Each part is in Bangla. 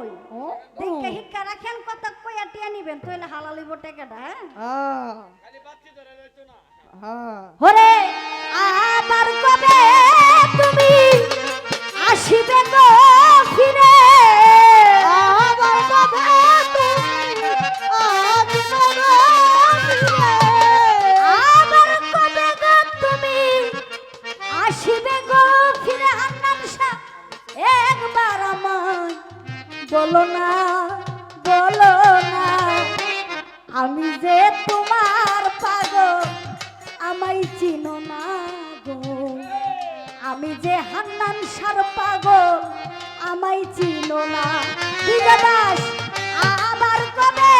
কই? দেখে হিক্কা রাখেন কত কইয়া টিয়া নিবেন তাহলে হালা লইব হ্যাঁ? হরে কবে? আমি যে তোমার পাগল, আমায় চিনো না গো। আমি যে হান্নান সার পাগল, আমায় চিনো না। বিজয় আবার কবে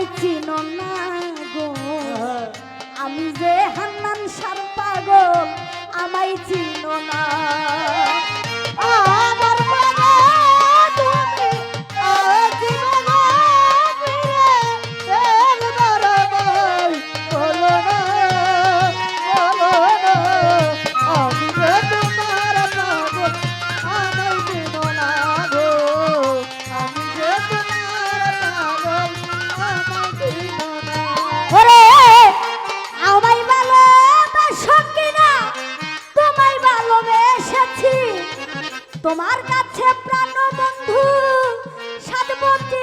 найти তোমার কাছে প্রাণ বন্ধু সাত বন্ধু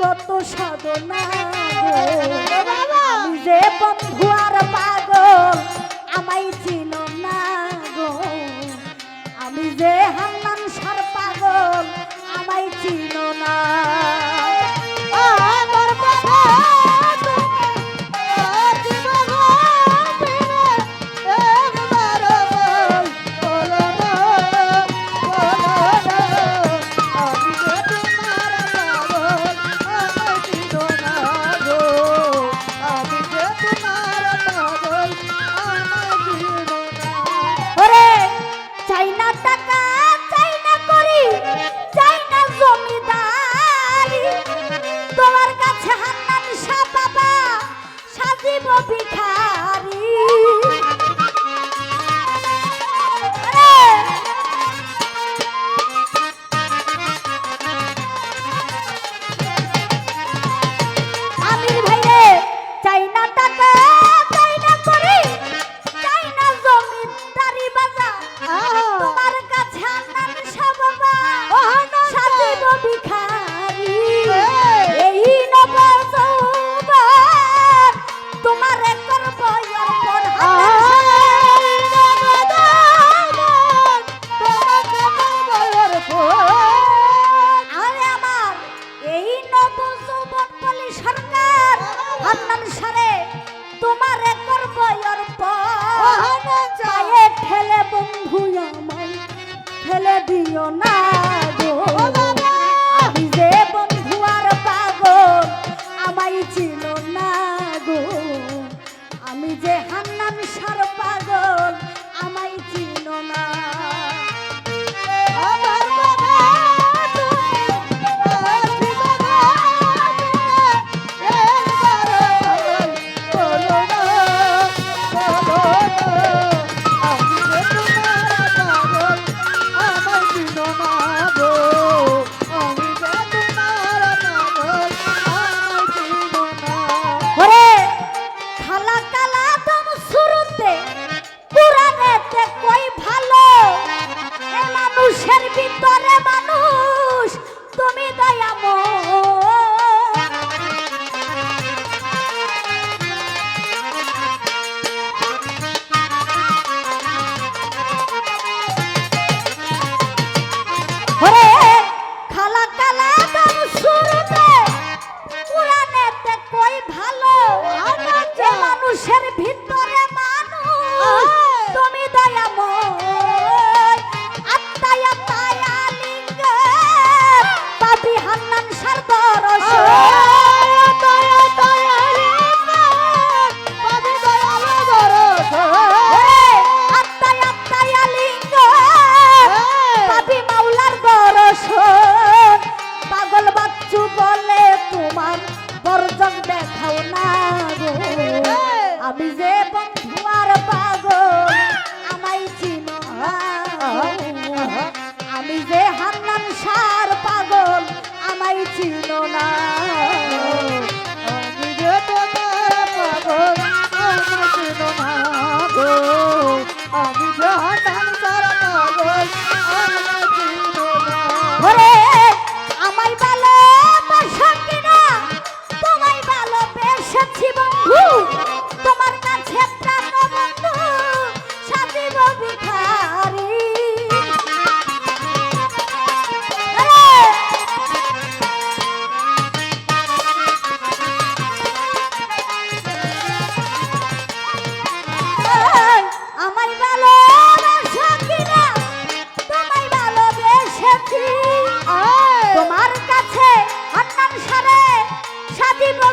কত সাধনা যে বন্ধু আর পাগল আমায় ছিল না গো। আমি যে হান্না তোমারে করব পায়ে ঠেলে বন্ধু আমায় ঠেলে দিও না গো। আমি যে বন্ধু আর পাগল আমায় চিনো না গো। আমি যে হান্নামি সার Oh,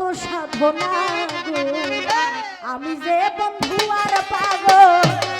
কত সাধনা আমি যে বন্ধু আর পাগল